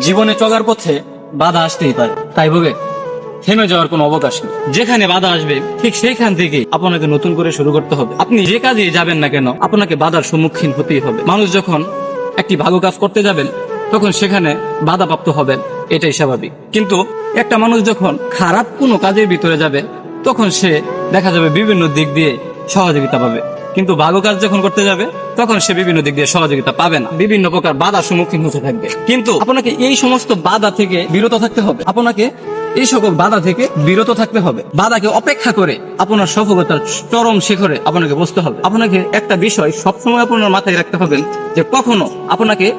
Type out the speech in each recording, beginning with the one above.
জীবনে চলার পথে বাধা আসতেই পারে। তাই বলে থেমে যাওয়ার কোনো অবকাশ নেই। যেখানে বাধা আসবে, ঠিক সেইখান থেকে আপনাকে নতুন করে শুরু করতে হবে। আপনি যে কাজে যাবেন না কেন, আপনাকে বাধার সম্মুখীন হতেই হবে। মানুষ যখন একটি ভালো কাজ করতে যাবেন, তখন সেখানে বাধা প্রাপ্ত হবেন। এটাই স্বাভাবিক। কিন্তু একটা মানুষ যখন খারাপ কোনো কাজের ভিতরে যাবে, তখন সে দেখা যাবে বিভিন্ন দিক দিয়ে সহযোগিতা পাবে। কিন্তু ভালো কাজ যখন করতে যাবে, তখন সে বিভিন্ন দিক দিয়ে সহযোগিতা পাবে না। বিভিন্ন প্রকার বাধার সম্মুখীন হতে থাকবে। কিন্তু আপনাকে এই সমস্ত বাধা থেকে বিরত থাকতে হবে। আপনাকে এই সকল বাধা থেকে বিরত থাকতে হবে। বাধাকে অপেক্ষা করে আপনার সফলতার চরম শিখরে আপনাকে বসতে হবে। আপনাকে একটা বিষয় সবসময় আপনার মাথায় রাখতে হবে যে কখনো আপনাকে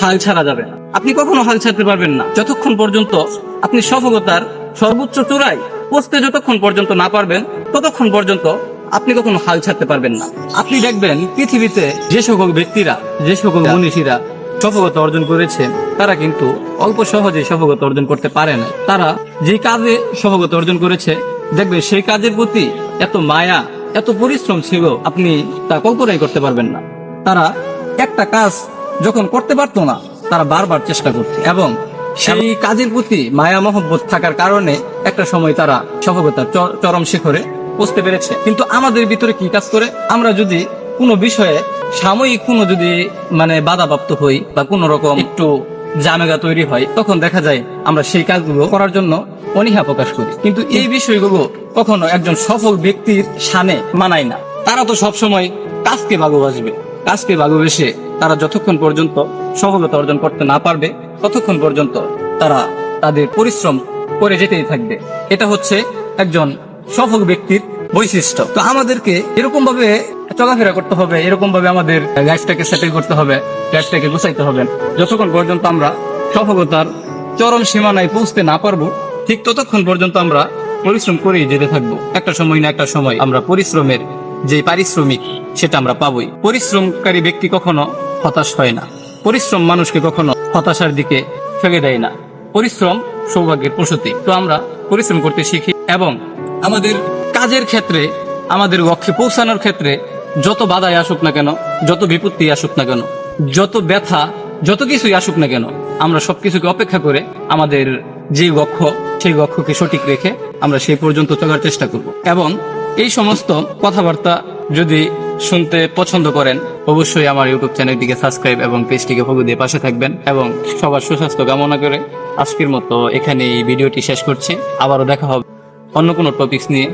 হাল ছাড়া যাবে না। আপনি কখনো হাল ছাড়তে পারবেন না। যতক্ষণ পর্যন্ত আপনি সফলতার সর্বোচ্চ চূড়ায় পৌঁছতে যতক্ষণ পর্যন্ত না পারবেন, ততক্ষণ পর্যন্ত আপনি কখনো হাল ছাড়তে পারবেন না। আপনি দেখবেন পৃথিবীতে যে সকল ব্যক্তিরা, যে সকল মনীষীরা সফলতা অর্জন করেছে, তারা কিন্তু অল্প সহজে সফলতা অর্জন করতে পারে না। তারা যে কাজে সফলতা অর্জন করেছে, দেখবে সেই কাজের প্রতি এত মায়া, এত পরিশ্রম ছিল, আপনি তা কল্পনাই করতে পারবেন না। তারা একটা কাজ যখন করতে পারতো না, তারা বারবার চেষ্টা করত এবং সেই কাজের প্রতি মায়া মহব্বত থাকার কারণে একটা সময় তারা সফলতার চরম শিখরে পৌঁছতে পেরেছে। কিন্তু আমাদের ভিতরে কি কাজ করে? আমরা যদি কোনো বিষয়ে সাময়িক কোনো যদি মানে বাধাপ্রাপ্ত হই বা কোনো রকম একটু জামেগা তৈরি হয়, তখন দেখা যায় আমরা সেই কাজগুলো করার জন্য অনীহা প্রকাশ করি। কিন্তু এই বিষয়গুলো কখনো একজন সফল ব্যক্তির সানে মানায় না। তারা তো সবসময় কাজকে ভালোবাসবে কাজকে ভালোবেসে তারা যতক্ষণ পর্যন্ত সফলতা অর্জন করতে না পারবে, ততক্ষণ পর্যন্ত তারা তাদের পরিশ্রম করে যেতেই থাকবে। এটা হচ্ছে একজন সফল ব্যক্তির বৈশিষ্ট্য। তো আমাদেরকে এরকম ভাবে চলাফেরা করতে হবে, এরকম ভাবে আমাদের লাইফটাকে সেটেল করতে হবে লাইফটাকে গুছাইতে হবে। যতক্ষণ পর্যন্ত আমরা সফলতার চরম সীমানায় পৌঁছতে না পারব, ঠিক ততক্ষণ পর্যন্ত আমরা পরিশ্রম করেই যেতে থাকব। একটা সময় না একটা সময় আমরা পরিশ্রমের যে পারিশ্রমিক, সেটা আমরা পাবোই। পরিশ্রমকারী ব্যক্তি কখনো হতাশ হয় না। পরিশ্রম মানুষকে কখনো হতাশার দিকে ফেলে দেয় না। পরিশ্রম সৌভাগ্যের প্রসূতি। তো আমরা পরিশ্রম করতে শিখি এবং আমাদের কাজের ক্ষেত্রে, আমাদের লক্ষ্যে পৌঁছানোর ক্ষেত্রে যত বাধাই আসুক না কেন, যত বিপত্তি আসুক না কেন, যত ব্যথা, যত কিছুই আসুক না কেন, আমরা সবকিছুকে অপেক্ষা করে আমাদের যে লক্ষ্য সেই লক্ষ্যকে সঠিক রেখে আমরা সেই পর্যন্ত চলার চেষ্টা করব। এবং এই সমস্ত কথাবার্তা যদি শুনতে পছন্দ করেন, অবশ্যই আমার ইউটিউব চ্যানেলটিকে সাবস্ক্রাইব এবং পেজটিকে ফলো দিয়ে পাশে থাকবেন এবং সবার সুস্বাস্থ্য কামনা করে আজকের মতো এখানে এই ভিডিওটি শেষ করছি। আবারও দেখা হবে। অন্য কোনো টপিক্স নিয়ে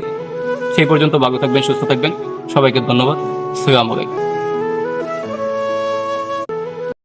সেই পর্যন্ত ভালো থাকবেন সুস্থ থাকবেন। সবাইকে ধন্যবাদ। সালাম